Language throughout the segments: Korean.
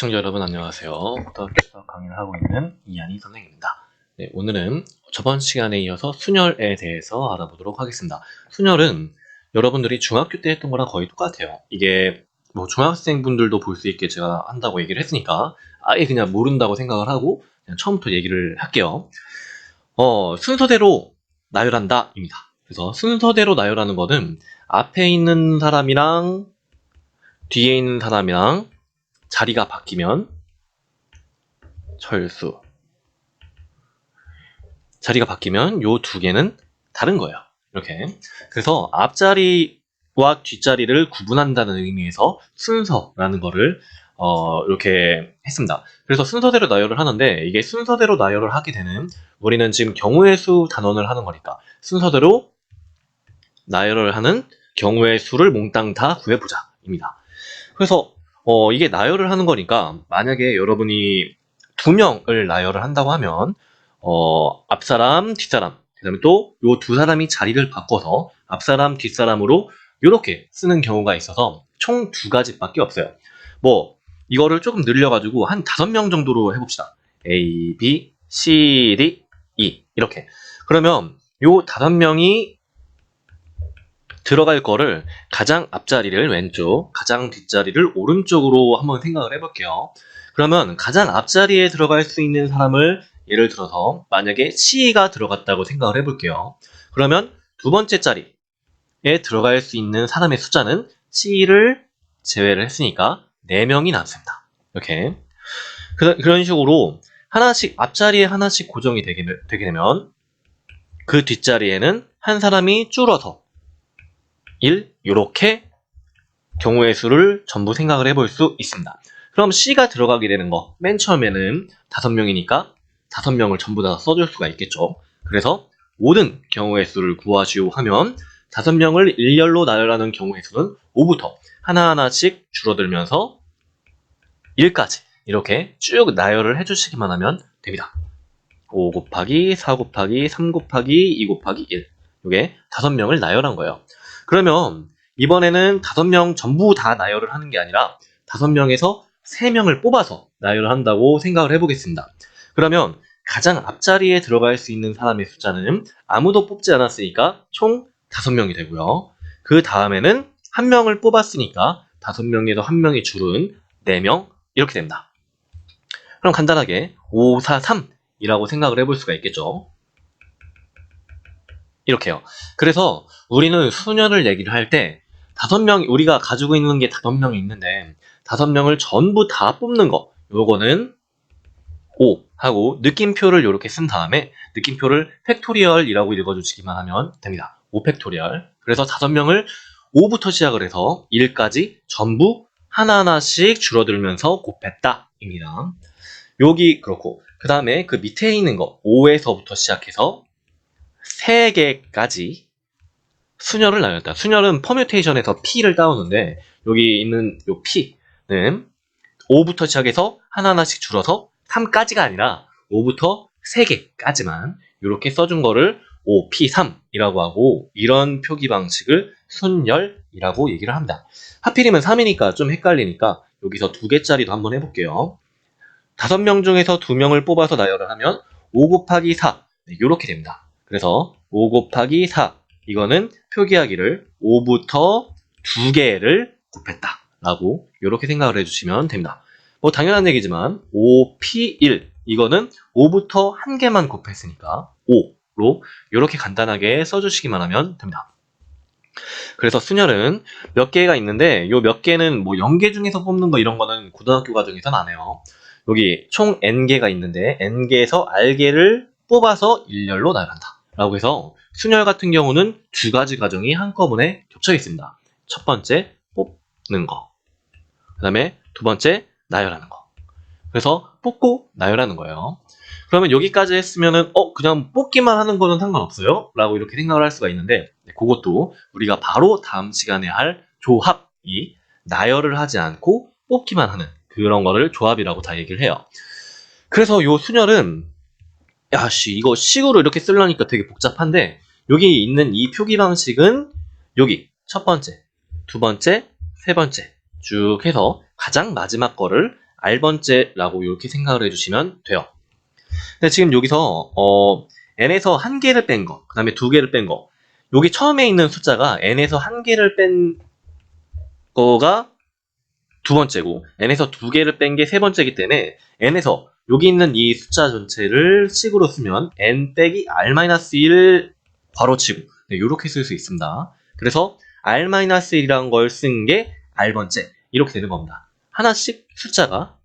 시청자 여러분 안녕하세요. 고등학교에서 강의를 하고 있는 이한희 선생입니다. 네, 오늘은 저번 시간에 이어서 순열에 대해서 알아보도록 하겠습니다. 순열은 여러분들이 중학교 때 했던 거랑 거의 똑같아요. 이게 뭐 중학생분들도 볼 수 있게 제가 한다고 얘기를 했으니까 아예 그냥 모른다고 생각을 하고 그냥 처음부터 얘기를 할게요. 어, 순서대로 나열한다입니다. 그래서 순서대로 나열하는 거는 앞에 있는 사람이랑 뒤에 있는 사람이랑 자리가 바뀌면 철수 자리가 바뀌면 요 두 개는 다른 거예요. 이렇게 그래서 앞자리와 뒷자리를 구분한다는 의미에서 순서라는 거를 어, 이렇게 했습니다. 그래서 순서대로 나열을 하는데 이게 순서대로 나열을 하게 되는 우리는 지금 경우의 수 단원을 하는 거니까 순서대로 나열을 하는 경우의 수를 몽땅 다 구해보자 입니다. 그래서 어, 이게 나열을 하는 거니까 만약에 여러분이 두 명을 나열을 한다고 하면 어, 앞사람, 뒷사람, 그다음에 또 요 두 사람이 자리를 바꿔서 앞사람, 뒷사람으로 이렇게 쓰는 경우가 있어서 총 두 가지밖에 없어요. 뭐 이거를 조금 늘려가지고 한 다섯 명 정도로 해봅시다. A, B, C, D, E 이렇게. 그러면 요 다섯 명이 들어갈 거를 가장 앞자리를 왼쪽, 가장 뒷자리를 오른쪽으로 한번 생각을 해볼게요. 그러면 가장 앞자리에 들어갈 수 있는 사람을 예를 들어서 만약에 C가 들어갔다고 생각을 해볼게요. 그러면 두 번째 자리에 들어갈 수 있는 사람의 숫자는 C를 제외를 했으니까 4명이 남습니다. 이렇게. 그, 그런 식으로 하나씩, 앞자리에 하나씩 고정이 되게, 되게 되면 그 뒷자리에는 한 사람이 줄어서 1 이렇게 경우의 수를 전부 생각을 해볼 수 있습니다. 그럼 C가 들어가게 되는 거 맨 처음에는 5명이니까 5명을 전부 다 써줄 수가 있겠죠. 그래서 모든 경우의 수를 구하시오 하면 5명을 일렬로 나열하는 경우의 수는 5부터 하나하나씩 줄어들면서 1까지 이렇게 쭉 나열을 해주시기만 하면 됩니다. 5 곱하기 4 곱하기 3 곱하기 2 곱하기 1 이게 5명을 나열한 거예요. 그러면 이번에는 다섯 명 전부 다 나열을 하는 게 아니라 다섯 명에서 세 명을 뽑아서 나열을 한다고 생각을 해보겠습니다. 그러면 가장 앞자리에 들어갈 수 있는 사람의 숫자는 아무도 뽑지 않았으니까 총 다섯 명이 되고요. 그 다음에는 한 명을 뽑았으니까 다섯 명에서 한 명이 줄은 네 명 이렇게 됩니다. 그럼 간단하게 5, 4, 3이라고 생각을 해볼 수가 있겠죠. 이렇게요. 그래서 우리는 수년을 얘기를 할 때 다섯 명 우리가 가지고 있는 게 다섯 명이 있는데 다섯 명을 전부 다 뽑는 거 요거는 5 하고 느낌표를 이렇게 쓴 다음에 느낌표를 팩토리얼이라고 읽어주시기만 하면 됩니다. 5 팩토리얼. 그래서 다섯 명을 5부터 시작을 해서 1까지 전부 하나하나씩 줄어들면서 곱했다 입니다. 여기 그렇고 그 다음에 그 밑에 있는 거 5에서부터 시작해서 3개까지 순열을 나눴다. 순열은 퍼뮤테이션에서 P를 따오는데 여기 있는 요 P는 5부터 시작해서 하나하나씩 줄어서 3까지가 아니라 5부터 3개까지만 이렇게 써준 거를 5P3이라고 하고 이런 표기 방식을 순열이라고 얘기를 합니다. 하필이면 3이니까 좀 헷갈리니까 여기서 두 개짜리도 한번 해볼게요. 5명 중에서 2명을 뽑아서 나열을 하면 5 곱하기 4 이렇게 됩니다. 그래서 5 곱하기 4 이거는 표기하기를 5부터 2개를 곱했다 라고 이렇게 생각을 해주시면 됩니다. 뭐 당연한 얘기지만 5P1 이거는 5부터 1개만 곱했으니까 5로 이렇게 간단하게 써주시기만 하면 됩니다. 그래서 순열은 몇 개가 있는데 요몇 개는 뭐 0개 중에서 뽑는 거 이런 거는 고등학교 과정에서는 안 해요. 여기 총 n개가 있는데 n개에서 r개를 뽑아서 일렬로 나열한다. 라고 해서 순열 같은 경우는 두 가지 과정이 한꺼번에 겹쳐 있습니다. 첫 번째 뽑는 거. 그 다음에 두 번째 나열하는 거. 그래서 뽑고 나열하는 거예요. 그러면 여기까지 했으면은 어 그냥 뽑기만 하는 거는 상관없어요? 라고 이렇게 생각을 할 수가 있는데 네, 그것도 우리가 바로 다음 시간에 할 조합이 나열을 하지 않고 뽑기만 하는 그런 거를 조합이라고 다 얘기를 해요. 그래서 요 순열은 야씨 이거 식으로 이렇게 쓰려니까 되게 복잡한데 여기 있는 이 표기 방식은 여기 첫 번째, 두 번째, 세 번째 쭉 해서 가장 마지막 거를 R번째라고 이렇게 생각을 해주시면 돼요. 근데 지금 여기서 어, n에서 한 개를 뺀 거, 그 다음에 두 개를 뺀 거. 여기 처음에 있는 숫자가 n에서 한 개를 뺀 거가 두 번째고 n에서 두 개를 뺀 게 세 번째이기 때문에 n에서 여기 있는 이 숫자 전체를 식으로 쓰면 n 빼기 r-1 괄호치고 네, 이렇게 쓸 수 있습니다. 그래서 r-1이라는 걸 쓴 게 r번째 이렇게 되는 겁니다. 하나씩 숫자가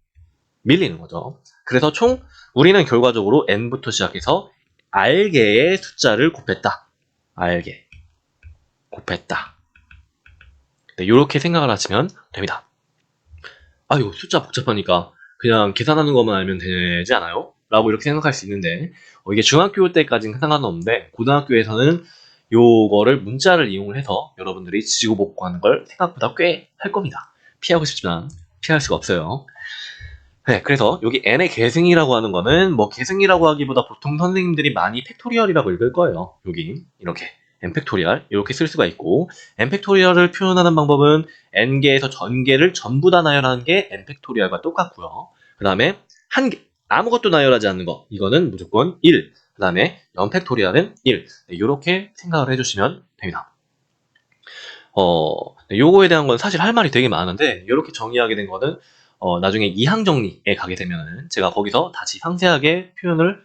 밀리는 거죠. 그래서 총 우리는 결과적으로 n부터 시작해서 r개의 숫자를 곱했다. r개 곱했다. 네, 이렇게 생각을 하시면 됩니다. 아, 이거 숫자 복잡하니까 그냥 계산하는 것만 알면 되지 않아요? 라고 이렇게 생각할 수 있는데 어, 이게 중학교 때까지는 상관은 없는데 고등학교에서는 요거를 문자를 이용을 해서 여러분들이 지지고 복구하는 걸 생각보다 꽤 할 겁니다. 피하고 싶지만 피할 수가 없어요. 네, 그래서 여기 n의 계승이라고 하는 거는 뭐 계승이라고 하기보다 보통 선생님들이 많이 팩토리얼이라고 읽을 거예요. 여기 이렇게 n 팩토리얼 이렇게 쓸 수가 있고 n 팩토리얼을 표현하는 방법은 n개에서 전개를 전부 다 나열하는 게 n 팩토리얼과 똑같고요. 그 다음에 한 개, 아무것도 나열하지 않는 거 이거는 무조건 1. 그 다음에 0 팩토리얼은 1. 네, 이렇게 생각을 해주시면 됩니다. 어, 네, 요거에 대한 건 사실 할 말이 되게 많은데 이렇게 정의하게 된 거는 어, 나중에 이항 정리에 가게 되면은 제가 거기서 다시 상세하게 표현을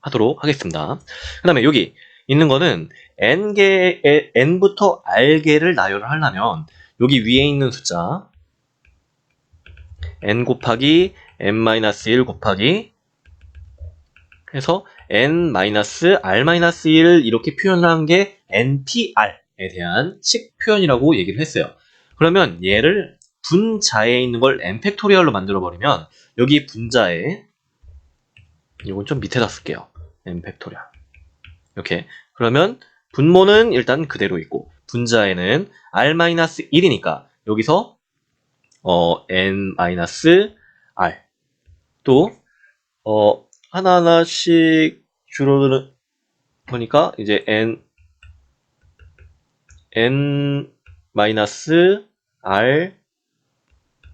하도록 하겠습니다. 그 다음에 여기 있는 거는 n개, n부터 r개를 나열을 하려면 여기 위에 있는 숫자 n 곱하기 n-1 곱하기 해서 n-r-1 이렇게 표현을 한 게 npr에 대한 식 표현이라고 얘기를 했어요. 그러면 얘를 분자에 있는 걸 n 팩토리얼로 만들어 버리면 여기 분자에 이건 좀 밑에다 쓸게요. n 팩토리얼 이렇게 그러면 분모는 일단 그대로 있고 분자에는 r-1이니까 여기서 어, n-r. 또 어, 하나하나씩 줄어드는 거니까 이제 n n r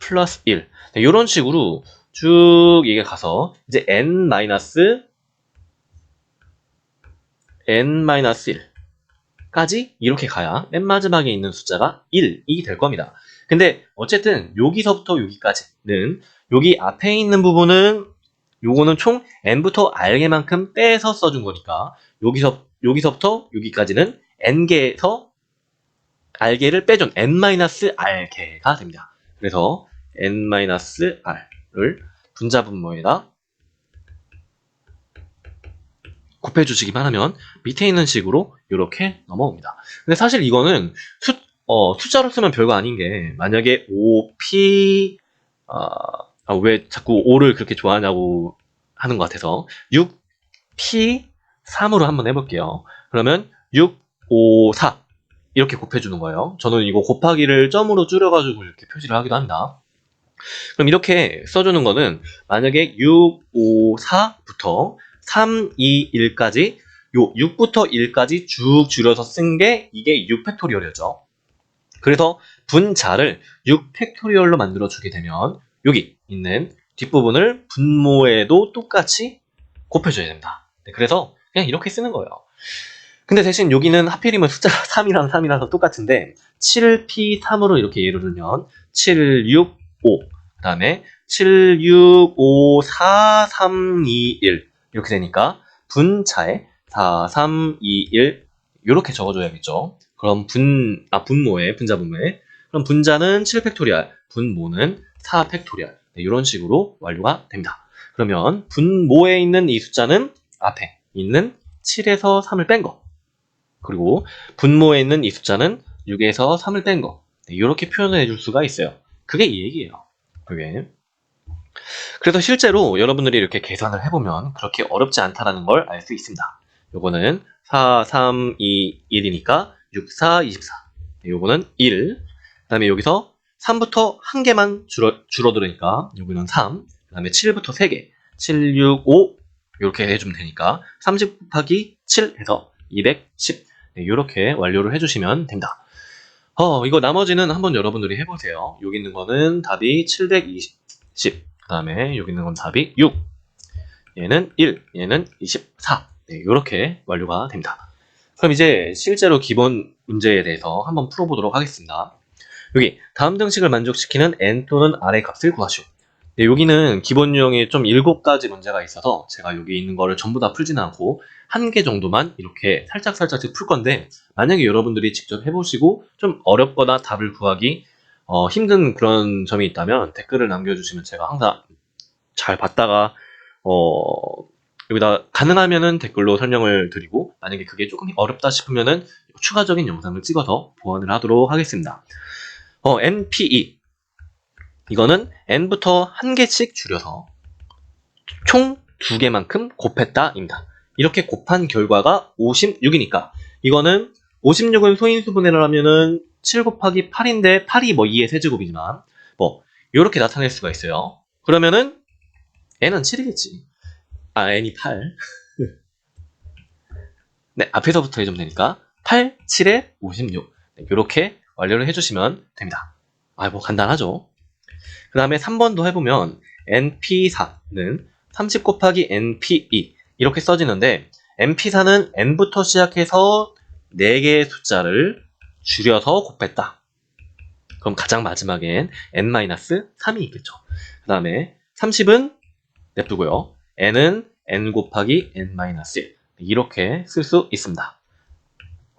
플러스 1 네, 이런 식으로 쭉 이게 가서 이제 n 마이너스 n-1 까지 이렇게 가야 맨 마지막에 있는 숫자가 1이 될 겁니다. 근데 어쨌든 여기서부터 여기까지는 여기 앞에 있는 부분은 요거는 총 n부터 r개만큼 빼서 써준 거니까 여기서 여기서부터 여기까지는 n개에서 r개를 빼준 n-r개가 됩니다. 그래서 n-r을 분자 분모에다 곱해주시기만 하면 밑에 있는 식으로 이렇게 넘어옵니다. 근데 사실 이거는 수, 어, 숫자로 쓰면 별거 아닌 게 만약에 5p 어, 아, 왜 자꾸 5를 그렇게 좋아하냐고 하는 것 같아서 6p 3으로 한번 해볼게요. 그러면 6, 5, 4 이렇게 곱해주는 거예요. 저는 이거 곱하기를 점으로 줄여가지고 이렇게 표시를 하기도 합니다. 그럼 이렇게 써주는 거는 만약에 6, 5, 4부터 3, 2, 1까지 요 6부터 1까지 쭉 줄여서 쓴 게 이게 6팩토리얼이었죠. 그래서 분자를 6팩토리얼로 만들어 주게 되면 여기 있는 뒷부분을 분모에도 똑같이 곱해줘야 됩니다. 네, 그래서 그냥 이렇게 쓰는 거예요. 근데 대신 여기는 하필이면 숫자가 3이랑 3이라서 똑같은데 7p3으로 이렇게 예를 들면 7, 6, 5 그 다음에 7, 6, 5, 4, 3, 2, 1 이렇게 되니까 분자에 4, 3, 2, 1 이렇게 적어줘야겠죠. 그럼 분, 아, 분모에, 분자 분모에. 그럼 분자는 7팩토리얼, 분모는 4팩토리얼. 네, 이런 식으로 완료가 됩니다. 그러면 분모에 있는 이 숫자는 앞에 있는 7에서 3을 뺀 거. 그리고 분모에 있는 이 숫자는 6에서 3을 뺀 거. 네, 이렇게 표현을 해줄 수가 있어요. 그게 이 얘기예요. 그게. 그래서 실제로 여러분들이 이렇게 계산을 해보면 그렇게 어렵지 않다라는 걸 알 수 있습니다. 요거는 4, 3, 2, 1이니까 6, 4, 24. 요거는 1. 그 다음에 여기서 3부터 한 개만 줄어, 줄어들으니까 여기는 3. 그 다음에 7부터 3개. 7, 6, 5. 이렇게 해주면 되니까 30 곱하기 7 해서 210. 네, 이렇게 완료를 해주시면 됩니다. 어, 이거 나머지는 한번 여러분들이 해보세요. 여기 있는 거는 답이 720, 10. 그 다음에 여기 있는 건 답이 6. 얘는 1, 얘는 24. 네, 이렇게 완료가 됩니다. 그럼 이제 실제로 기본 문제에 대해서 한번 풀어보도록 하겠습니다. 여기 다음 등식을 만족시키는 n 또는 r의 값을 구하시오. 네, 여기는 기본 유형에 좀 7가지 문제가 있어서 제가 여기 있는 거를 전부 다 풀지는 않고 한 개 정도만 이렇게 살짝살짝씩 풀 건데 만약에 여러분들이 직접 해보시고 좀 어렵거나 답을 구하기 어, 힘든 그런 점이 있다면 댓글을 남겨주시면 제가 항상 잘 봤다가 어, 여기다 가능하면은 댓글로 설명을 드리고 만약에 그게 조금 어렵다 싶으면은 추가적인 영상을 찍어서 보완을 하도록 하겠습니다. 어, NPE 이거는 n부터 한 개씩 줄여서 총 두 개만큼 곱했다입니다. 이렇게 곱한 결과가 56이니까 이거는 56은 소인수분해를 하면은 7 곱하기 8인데 8이 뭐 2의 세제곱이지만 뭐 이렇게 나타낼 수가 있어요. 그러면은 n은 7이겠지. 아 n이 8. 네 앞에서부터 해주면 되니까 8, 7에 56 네, 이렇게 완료를 해주시면 됩니다. 아 뭐 간단하죠. 그 다음에 3번도 해보면 np4는 30 곱하기 np2 이렇게 써지는데 np4는 n부터 시작해서 4개의 숫자를 줄여서 곱했다. 그럼 가장 마지막엔 n-3이 있겠죠. 그 다음에 30은 냅두고요. n은 n 곱하기 n-1 이렇게 쓸 수 있습니다.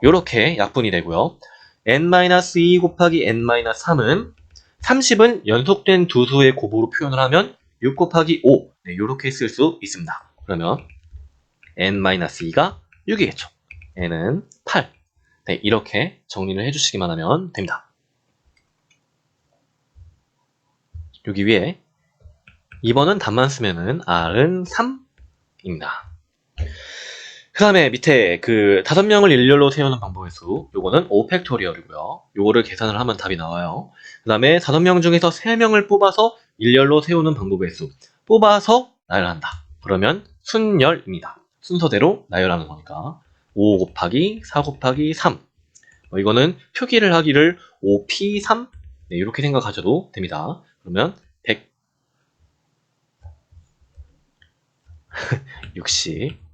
이렇게 약분이 되고요. n-2 곱하기 n-3은 30은 연속된 두 수의 곱으로 표현을 하면 6 곱하기 5 네, 이렇게 쓸 수 있습니다. 그러면 n-2가 6이겠죠. n은 8 네, 이렇게 정리를 해주시기만 하면 됩니다. 여기 위에 2번은 답만 쓰면은 r은 3입니다. 그 다음에 밑에 그 다섯 명을 일렬로 세우는 방법의 수 요거는 5팩토리얼이고요. 요거를 계산을 하면 답이 나와요. 그 다음에 다섯 명 중에서 세 명을 뽑아서 일렬로 세우는 방법의 수 뽑아서 나열한다. 그러면 순열입니다. 순서대로 나열하는 거니까 5 곱하기 4 곱하기 3 어, 이거는 표기를 하기를 5p3 네, 이렇게 생각하셔도 됩니다. 그러면 100 60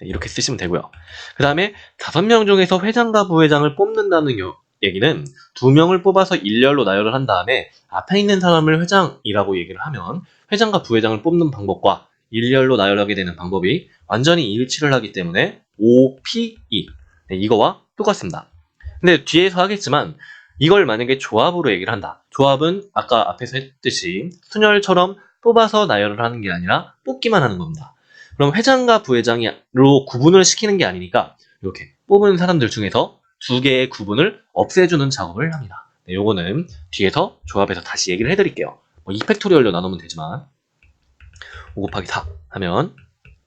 네, 이렇게 쓰시면 되고요. 그 다음에 다섯 명 중에서 회장과 부회장을 뽑는다는 요- 얘기는 두 명을 뽑아서 일렬로 나열을 한 다음에 앞에 있는 사람을 회장이라고 얘기를 하면 회장과 부회장을 뽑는 방법과 일렬로 나열하게 되는 방법이 완전히 일치를 하기 때문에 5P2 네, 이거와 똑같습니다. 근데 뒤에서 하겠지만 이걸 만약에 조합으로 얘기를 한다. 조합은 아까 앞에서 했듯이 순열처럼 뽑아서 나열을 하는 게 아니라 뽑기만 하는 겁니다. 그럼 회장과 부회장으로 구분을 시키는 게 아니니까 이렇게 뽑은 사람들 중에서 두 개의 구분을 없애주는 작업을 합니다. 네, 요거는 뒤에서 조합해서 다시 얘기를 해드릴게요. 뭐 2팩토리얼로 나누면 되지만 5 곱하기 4 하면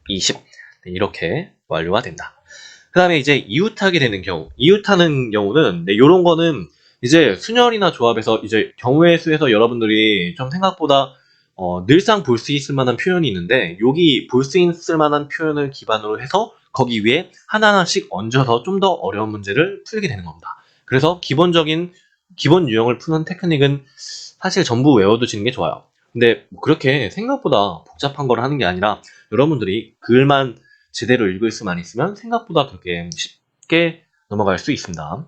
20 네, 이렇게 완료가 된다. 그 다음에 이제 이웃하게 되는 경우 이웃하는 경우는 네, 요런 거는 이제 순열이나 조합에서 이제 경우의 수에서 여러분들이 좀 생각보다 어, 늘상 볼 수 있을 만한 표현이 있는데 여기 볼 수 있을 만한 표현을 기반으로 해서 거기 위에 하나하나씩 얹어서 좀 더 어려운 문제를 풀게 되는 겁니다. 그래서 기본적인 기본 유형을 푸는 테크닉은 사실 전부 외워두시는 게 좋아요. 근데 뭐 그렇게 생각보다 복잡한 걸 하는 게 아니라 여러분들이 글만 제대로 읽을 수만 있으면 생각보다 그렇게 쉽게 넘어갈 수 있습니다.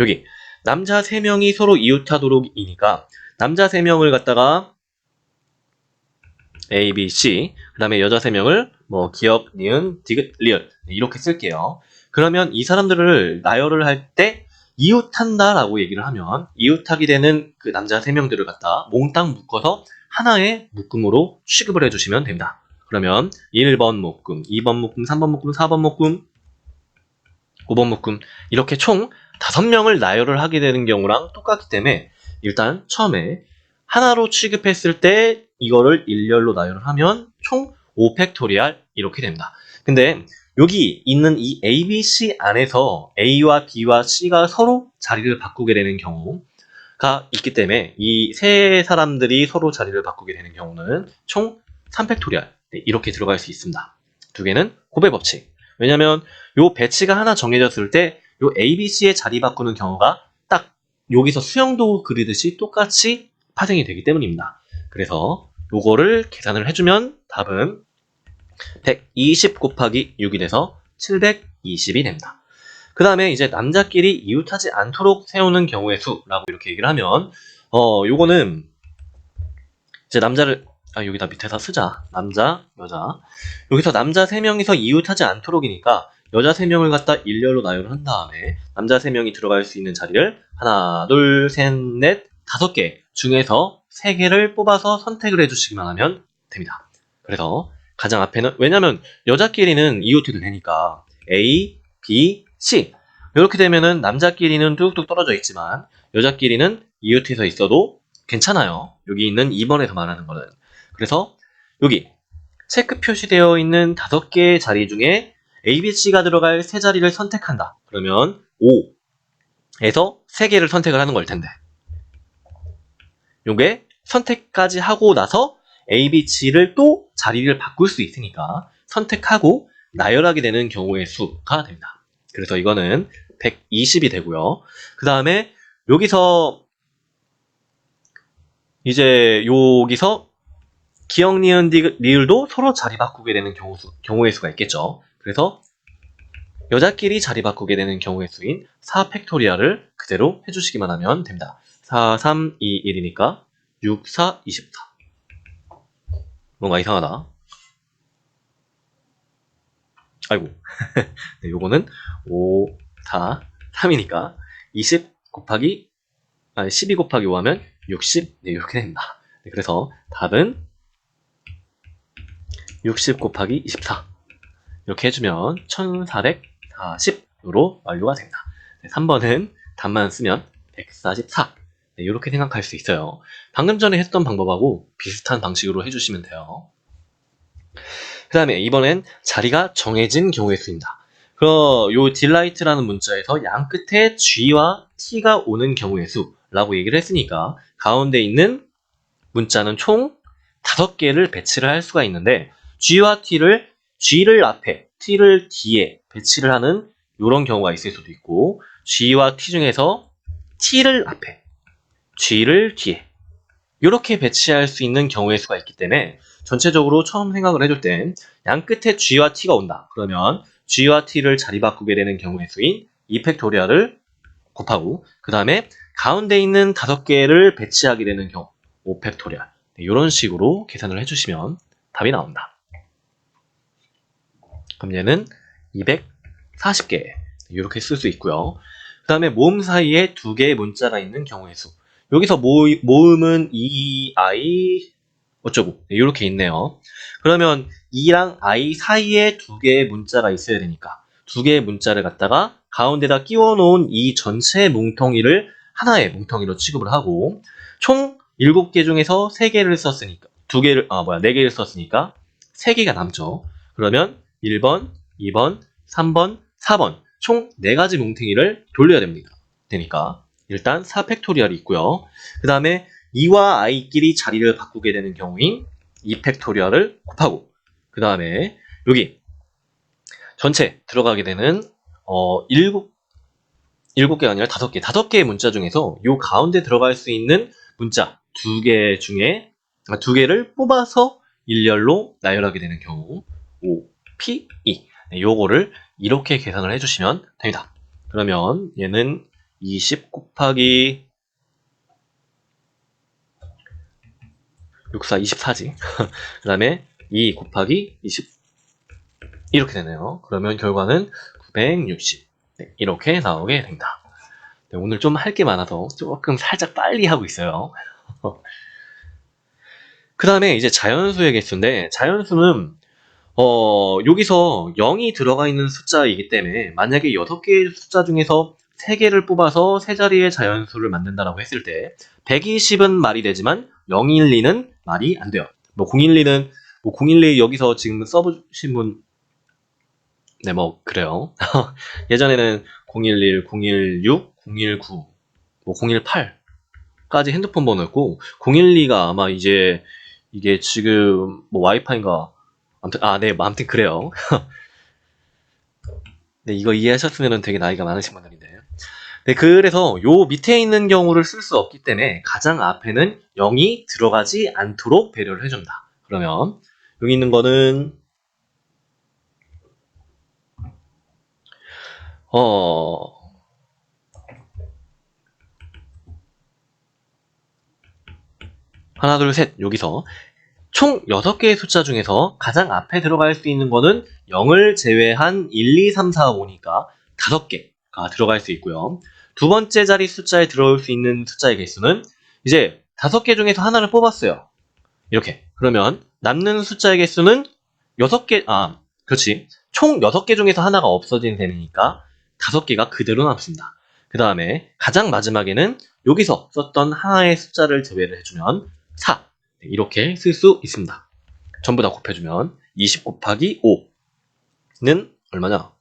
여기 남자 3명이 서로 이웃하도록 이니까 남자 3명을 갖다가 A, B, C 그 다음에 여자 3명을 뭐 기업, 니은, 디귿, 리을 이렇게 쓸게요. 그러면 이 사람들을 나열을 할 때 이웃한다 라고 얘기를 하면 이웃하게 되는 그 남자 3명들을 갖다 몽땅 묶어서 하나의 묶음으로 취급을 해주시면 됩니다. 그러면 1번 묶음, 2번 묶음, 3번 묶음, 4번 묶음, 5번 묶음 이렇게 총 5명을 나열을 하게 되는 경우랑 똑같기 때문에 일단 처음에 하나로 취급했을 때 이거를 일렬로 나열을 하면 총 5팩토리알 이렇게 됩니다. 근데 여기 있는 이 A, B, C 안에서 A와 B와 C가 서로 자리를 바꾸게 되는 경우 가 있기 때문에 이 세 사람들이 서로 자리를 바꾸게 되는 경우는 총 3팩토리알 네, 이렇게 들어갈 수 있습니다. 두 개는 고배 법칙. 왜냐면 요 배치가 하나 정해졌을 때 요 A, B, C의 자리 바꾸는 경우가 딱 여기서 수영도 그리듯이 똑같이 파생이 되기 때문입니다. 그래서 요거를 계산을 해주면 답은 120 곱하기 6이 돼서 720이 됩니다. 그 다음에 이제 남자끼리 이웃하지 않도록 세우는 경우의 수라고 이렇게 얘기를 하면 어 요거는 이제 남자를 아 여기다 밑에다 쓰자 남자 여자 여기서 남자 3명이서 이웃하지 않도록이니까 여자 3명을 갖다 일렬로 나열을 한 다음에 남자 3명이 들어갈 수 있는 자리를 하나 둘 셋 넷 다섯 개 중에서 세 개를 뽑아서 선택을 해주시기만 하면 됩니다. 그래서 가장 앞에는 왜냐면 여자끼리는 이웃해도 되니까 A, B, C 이렇게 되면은 남자끼리는 뚝뚝 떨어져 있지만 여자끼리는 이웃해서 있어도 괜찮아요. 여기 있는 2번에서 말하는 거는 그래서 여기 체크 표시되어 있는 다섯 개의 자리 중에 A, B, C가 들어갈 세 자리를 선택한다. 그러면 5에서 세 개를 선택을 하는 걸 텐데 요게 선택까지 하고 나서 A, B, C를 또 자리를 바꿀 수 있으니까 선택하고 나열하게 되는 경우의 수가 됩니다. 그래서 이거는 120이 되고요. 그 다음에 여기서 이제 여기서 기억, 니은, 디- 리을도 서로 자리 바꾸게 되는 경우 수, 경우의 수가 있겠죠. 그래서 여자끼리 자리 바꾸게 되는 경우의 수인 4 팩토리아를 그대로 해주시기만 하면 됩니다. 4, 3, 2, 1이니까 6, 4, 24. 뭔가 이상하다. 아이고. 네, 요거는 5, 4, 3이니까 20 곱하기, 아, 12 곱하기 5 하면 60, 네, 이렇게 됩니다. 네, 그래서 답은 60 곱하기 24. 이렇게 해주면 1440으로 완료가 됩니다. 네, 3번은 답만 쓰면 144. 네, 이렇게 생각할 수 있어요. 방금 전에 했던 방법하고 비슷한 방식으로 해주시면 돼요. 그 다음에 이번엔 자리가 정해진 경우의 수입니다. 그럼 요 딜라이트라는 문자에서 양 끝에 G와 T가 오는 경우의 수라고 얘기를 했으니까 가운데 있는 문자는 총 5개를 배치를 할 수가 있는데 G와 T를 G를 앞에, T를 뒤에 배치를 하는 이런 경우가 있을 수도 있고 G와 T 중에서 T를 앞에, G를 뒤에 이렇게 배치할 수 있는 경우의 수가 있기 때문에 전체적으로 처음 생각을 해줄 땐 양 끝에 G와 T가 온다. 그러면 G와 T를 자리 바꾸게 되는 경우의 수인 2팩토리아를 곱하고 그 다음에 가운데 있는 다섯 개를 배치하게 되는 경우 5팩토리아 이런 식으로 계산을 해주시면 답이 나온다. 그럼 얘는 240개 이렇게 쓸 수 있고요. 그 다음에 모음 사이에 두 개의 문자가 있는 경우의 수 여기서 모, 모음은 2, I 어쩌고 이렇게 있네요. 그러면 2랑 I 사이에 두 개의 문자가 있어야 되니까 두 개의 문자를 갖다가 가운데다 끼워 놓은 이 전체 뭉텅이를 하나의 뭉텅이로 취급을 하고 총 7개 중에서 3개를 썼으니까 두 개를 아 뭐야 4개를 썼으니까 3개가 남죠. 그러면 1번, 2번, 3번, 4번 총 4가지 뭉텅이를 돌려야 됩니다. 되니까 일단 4팩토리얼이 있고요. 그 다음에 2와 i끼리 자리를 바꾸게 되는 경우인 2팩토리얼을 곱하고 그 다음에 여기 전체 들어가게 되는 어 7, 7개가 아니라 5개, 5개의 문자 중에서 요 가운데 들어갈 수 있는 문자 2개 중에 아, 2개를 뽑아서 일렬로 나열하게 되는 경우 O, P, E 네, 요거를 이렇게 계산을 해주시면 됩니다. 그러면 얘는 20 곱하기 64, 24지. 그 다음에 2 곱하기 20. 이렇게 되네요. 그러면 결과는 960. 네, 이렇게 나오게 됩니다. 네, 오늘 좀 할 게 많아서 조금 살짝 빨리 하고 있어요. 그 다음에 이제 자연수의 개수인데, 자연수는, 어, 여기서 0이 들어가 있는 숫자이기 때문에, 만약에 6개의 숫자 중에서 3개를 뽑아서 세 자리의 자연수를 만든다라고 했을 때, 120은 말이 되지만, 012는 말이 안 돼요. 뭐 012는 뭐 012 여기서 지금 써보신 분, 네, 뭐 그래요. 예전에는 011, 016, 019, 뭐 018까지 핸드폰 번호였고 012가 아마 이제 이게 지금 뭐 와이파이인가 아무튼 아, 네, 뭐 아무튼 그래요. 네, 이거 이해하셨으면 되게 나이가 많으신 분들인데. 네, 그래서 요 밑에 있는 경우를 쓸 수 없기 때문에 가장 앞에는 0이 들어가지 않도록 배려를 해줍니다. 그러면 여기 있는 거는 어 하나 둘 셋 여기서 총 6개의 숫자 중에서 가장 앞에 들어갈 수 있는 거는 0을 제외한 1, 2, 3, 4, 5니까 5개가 들어갈 수 있고요. 두 번째 자리 숫자에 들어올 수 있는 숫자의 개수는 이제 5개 중에서 하나를 뽑았어요. 이렇게. 그러면 남는 숫자의 개수는 6개, 아, 그렇지. 총 6개 중에서 하나가 없어진 셈이니까 5개가 그대로 남습니다. 그 다음에 가장 마지막에는 여기서 썼던 하나의 숫자를 제외를 해주면 4. 네, 이렇게 쓸 수 있습니다. 전부 다 곱해주면 20 곱하기 5는 얼마냐?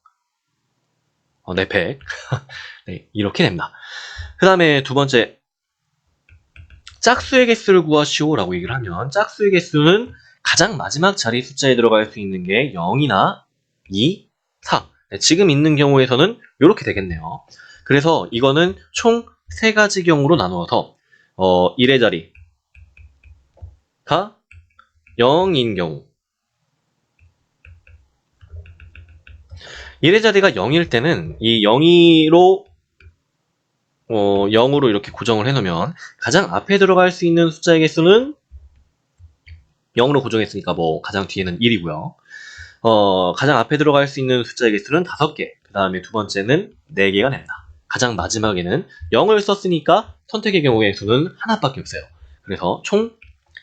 어, 네, 100. 네, 이렇게 됩니다. 그 다음에 두 번째, 짝수의 개수를 구하시오 라고 얘기를 하면 짝수의 개수는 가장 마지막 자리 숫자에 들어갈 수 있는 게 0이나 2, 4. 네, 지금 있는 경우에서는 이렇게 되겠네요. 그래서 이거는 총 세 가지 경우로 나누어서 어, 1의 자리가 0인 경우 1의 자리가 0일 때는 이 0이로 어, 0으로 이렇게 고정을 해놓으면 가장 앞에 들어갈 수 있는 숫자의 개수는 0으로 고정했으니까 뭐 가장 뒤에는 1이고요. 어, 가장 앞에 들어갈 수 있는 숫자의 개수는 5개. 그 다음에 두 번째는 4개가 됩니다. 가장 마지막에는 0을 썼으니까 선택의 경우의 수는 하나밖에 없어요. 그래서 총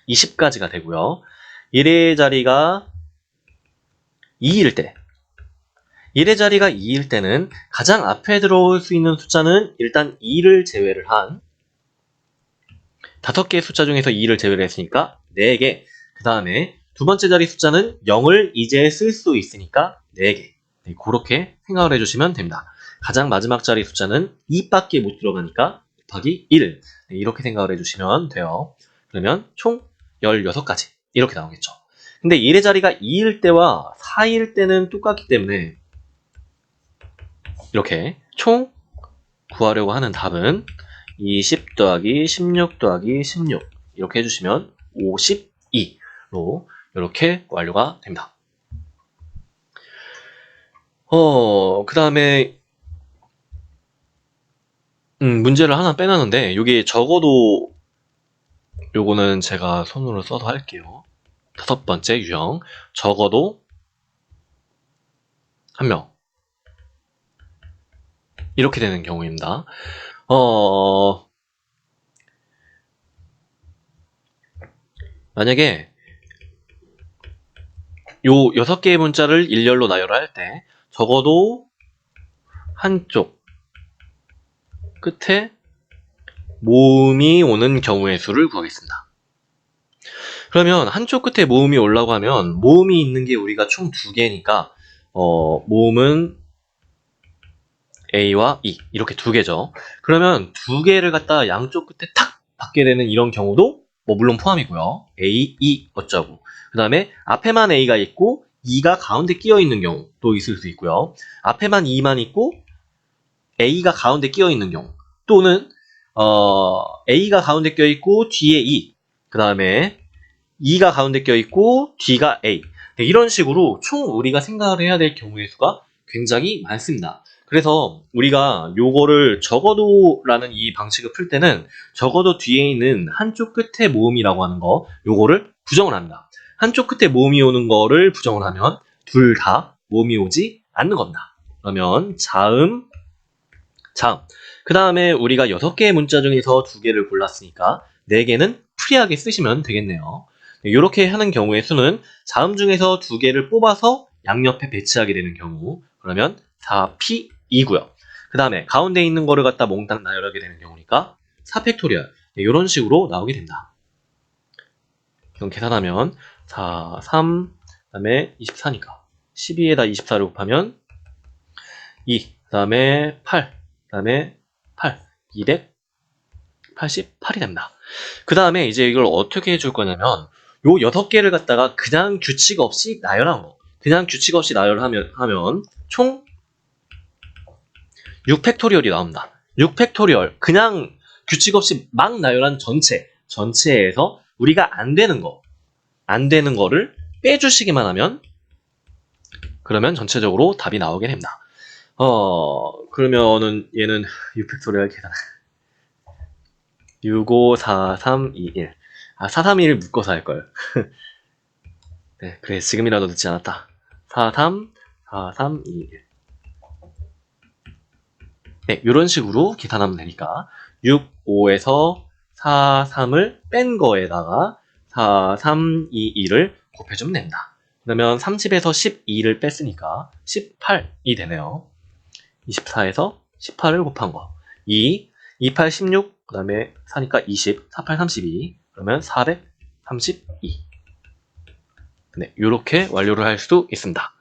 20가지가 되고요. 1의 자리가 2일 때 1의 자리가 2일 때는 가장 앞에 들어올 수 있는 숫자는 일단 2를 제외를 한 5개의 숫자 중에서 2를 제외를 했으니까 4개. 그 다음에 두 번째 자리 숫자는 0을 이제 쓸 수 있으니까 4개. 네, 그렇게 생각을 해주시면 됩니다. 가장 마지막 자리 숫자는 2밖에 못 들어가니까 곱하기 1. 네, 이렇게 생각을 해주시면 돼요. 그러면 총 16가지. 이렇게 나오겠죠. 근데 1의 자리가 2일 때와 4일 때는 똑같기 때문에 이렇게 총 구하려고 하는 답은 20 더하기 16 더하기 16 이렇게 해주시면 52로 이렇게 완료가 됩니다. 어, 그 다음에 음, 문제를 하나 빼놨는데 여기 적어도 요거는 제가 손으로 써서 할게요. 다섯 번째 유형 적어도 한 명 이렇게 되는 경우입니다. 어, 만약에 요 여섯 개의 문자를 일렬로 나열할 때 적어도 한쪽 끝에 모음이 오는 경우의 수를 구하겠습니다. 그러면 한쪽 끝에 모음이 오려고 하면 모음이 있는 게 우리가 총 두 개니까 어, 모음은 A와 E 이렇게 두 개죠. 그러면 두 개를 갖다 양쪽 끝에 탁 받게 되는 이런 경우도 뭐 물론 포함이고요. A, E 어쩌고. 그 다음에 앞에만 A가 있고 E가 가운데 끼어 있는 경우도 있을 수 있고요. 앞에만 E만 있고 A가 가운데 끼어 있는 경우 또는 어, A가 가운데 껴 있고 뒤에 E 그 다음에 E가 가운데 껴 있고 뒤가 A 네, 이런 식으로 총 우리가 생각을 해야 될 경우의 수가 굉장히 많습니다. 그래서 우리가 요거를 적어도 라는 이 방식을 풀 때는 적어도 뒤에 있는 한쪽 끝에 모음이라고 하는 거 요거를 부정을 합니다. 한쪽 끝에 모음이 오는 거를 부정을 하면 둘 다 모음이 오지 않는 겁니다. 그러면 자음, 자음. 그 다음에 우리가 6개의 문자 중에서 2개를 골랐으니까 4개는 프리하게 쓰시면 되겠네요. 이렇게 하는 경우의 수는 자음 중에서 2개를 뽑아서 양옆에 배치하게 되는 경우 그러면 4P2고요. 그 다음에 가운데 있는 거를 갖다 몽땅 나열하게 되는 경우니까 4팩토리얼 이런 식으로 나오게 된다. 이건 계산하면 4, 3, 그 다음에 24니까 12에다 24를 곱하면 2, 그 다음에 8, 그 다음에 8, 288이 됩니다. 그 다음에 이제 이걸 어떻게 해줄 거냐면 요 6개를 갖다가 그냥 규칙 없이 나열한 거. 그냥 규칙 없이 나열하면 하면 총 6팩토리얼이 나옵니다. 6팩토리얼 그냥 규칙 없이 막 나열한 전체 전체에서 우리가 안 되는 거 안 되는 거를 빼주시기만 하면 그러면 전체적으로 답이 나오게 됩니다. 어 그러면은 얘는 6팩토리얼 계산 65 4 3 2 1 아, 4 3 1을 묶어서 할걸. 네, 그래, 지금이라도 늦지 않았다. 4 3 4 3 2 1 네, 이런 식으로 계산하면 되니까 6, 5에서 4, 3을 뺀 거에다가 4, 3, 2, 2를 곱해주면 된다. 그러면 30에서 12를 뺐으니까 18이 되네요. 24에서 18을 곱한 거. 2, 2, 8, 16, 그 다음에 4니까 20, 4, 8, 32. 그러면 432. 네, 이렇게 완료를 할 수도 있습니다.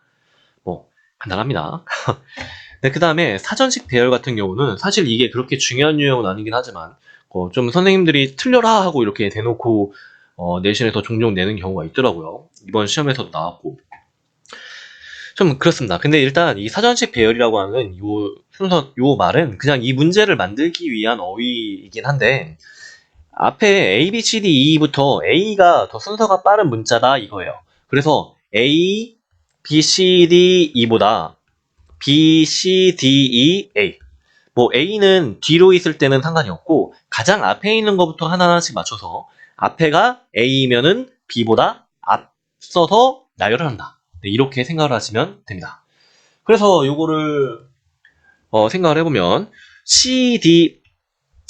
뭐, 간단합니다. 네, 그 다음에 사전식 배열 같은 경우는 사실 이게 그렇게 중요한 유형은 아니긴 하지만 어, 좀 선생님들이 틀려라 하고 이렇게 대놓고 어, 내신에서 종종 내는 경우가 있더라고요. 이번 시험에서도 나왔고 좀 그렇습니다. 근데 일단 이 사전식 배열이라고 하는 요 순서 요 말은 그냥 이 문제를 만들기 위한 어휘이긴 한데 앞에 A, B, C, D, E부터 A가 더 순서가 빠른 문자다 이거예요. 그래서 A, B, C, D, E보다 B, C, D, E, A. 뭐 A는 뒤로 있을 때는 상관이 없고 가장 앞에 있는 것부터 하나하나씩 맞춰서 앞에가 A면은 B보다 앞서서 나열을 한다. 네, 이렇게 생각을 하시면 됩니다. 그래서 요거를 어, 생각을 해보면 C, D,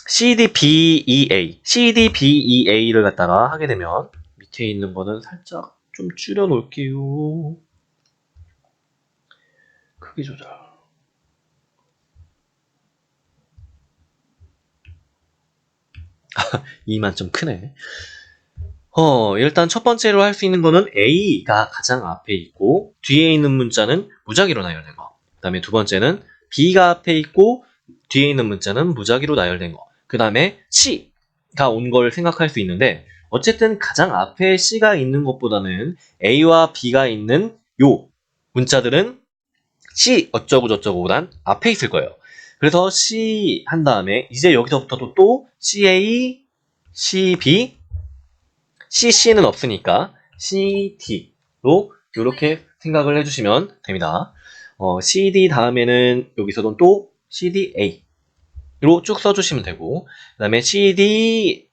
C, D, B, E, A, C, D, B, E, A를 갖다가 하게 되면 밑에 있는 거는 살짝 좀 줄여 놓을게요. 크기 조절. 이만 좀 크네. 어, 일단 첫 번째로 할 수 있는 거는 A가 가장 앞에 있고 뒤에 있는 문자는 무작위로 나열된 거. 그 다음에 두 번째는 B가 앞에 있고 뒤에 있는 문자는 무작위로 나열된 거. 그 다음에 C가 온 걸 생각할 수 있는데 어쨌든 가장 앞에 C가 있는 것보다는 A와 B가 있는 요 문자들은 C 어쩌고 저쩌고보단 앞에 있을 거예요. 그래서 C 한 다음에 이제 여기서부터도 또 CA, CB, CC는 없으니까 CD로 이렇게 생각을 해주시면 됩니다. 어, CD 다음에는 여기서도 또 CDA로 쭉 써주시면 되고 그 다음에 CDB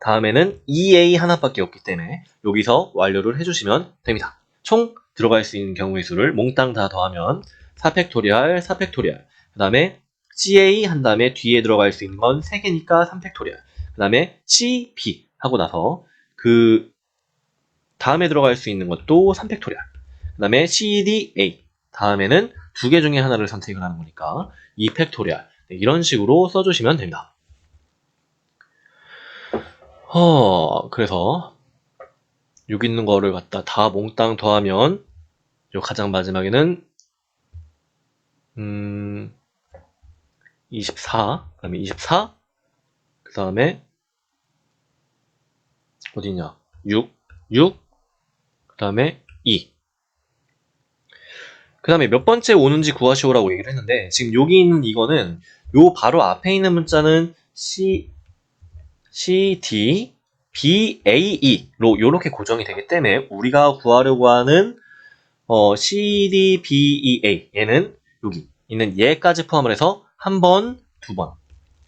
다음에는 EA 하나밖에 없기 때문에 여기서 완료를 해주시면 됩니다. 총 들어갈 수 있는 경우의 수를 몽땅 다 더하면 4팩토리얼, 4팩토리얼. 그 다음에 CA 한 다음에 뒤에 들어갈 수 있는 건 3개니까 3팩토리얼. 그 다음에 CB 하고 나서 그 다음에 들어갈 수 있는 것도 3팩토리얼. 그 다음에 CDA. 다음에는 두 개 중에 하나를 선택을 하는 거니까 2팩토리얼. 네, 이런 식으로 써주시면 됩니다. 어, 그래서 여기 있는 거를 갖다 다 몽땅 더하면 요 가장 마지막에는 음 24, 그다음에 24, 그 다음에 어디냐 6, 6, 그 다음에 2. 그 다음에 몇 번째 오는지 구하시오라고 얘기를 했는데 지금 여기 있는 이거는 요 바로 앞에 있는 문자는 C, C, D, B, A, E로 이렇게 고정이 되기 때문에 우리가 구하려고 하는 어, C, D, B, E, A 얘는 여기 있는 얘까지 포함을 해서 한 번, 두 번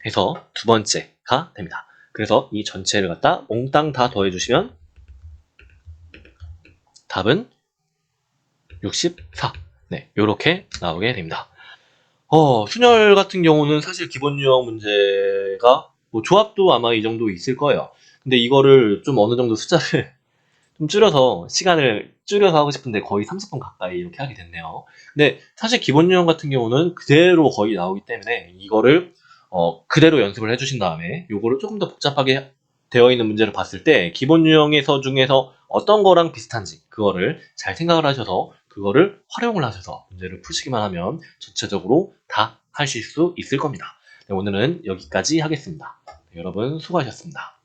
해서 두 번째가 됩니다. 그래서 이 전체를 갖다 몽땅 다 더해주시면 답은 64. 네, 요렇게 나오게 됩니다. 어, 순열 같은 경우는 사실 기본 유형 문제가 뭐 조합도 아마 이 정도 있을 거예요. 근데 이거를 좀 어느 정도 숫자를 좀 줄여서 시간을 줄여서 하고 싶은데 거의 30분 가까이 이렇게 하게 됐네요. 근데 사실 기본 유형 같은 경우는 그대로 거의 나오기 때문에 이거를 어, 그대로 연습을 해주신 다음에 요거를 조금 더 복잡하게 되어 있는 문제를 봤을 때 기본 유형에서 중에서 어떤 거랑 비슷한지 그거를 잘 생각을 하셔서 그거를 활용을 하셔서 문제를 푸시기만 하면 전체적으로 다 하실 수 있을 겁니다. 네, 오늘은 여기까지 하겠습니다. 네, 여러분 수고하셨습니다.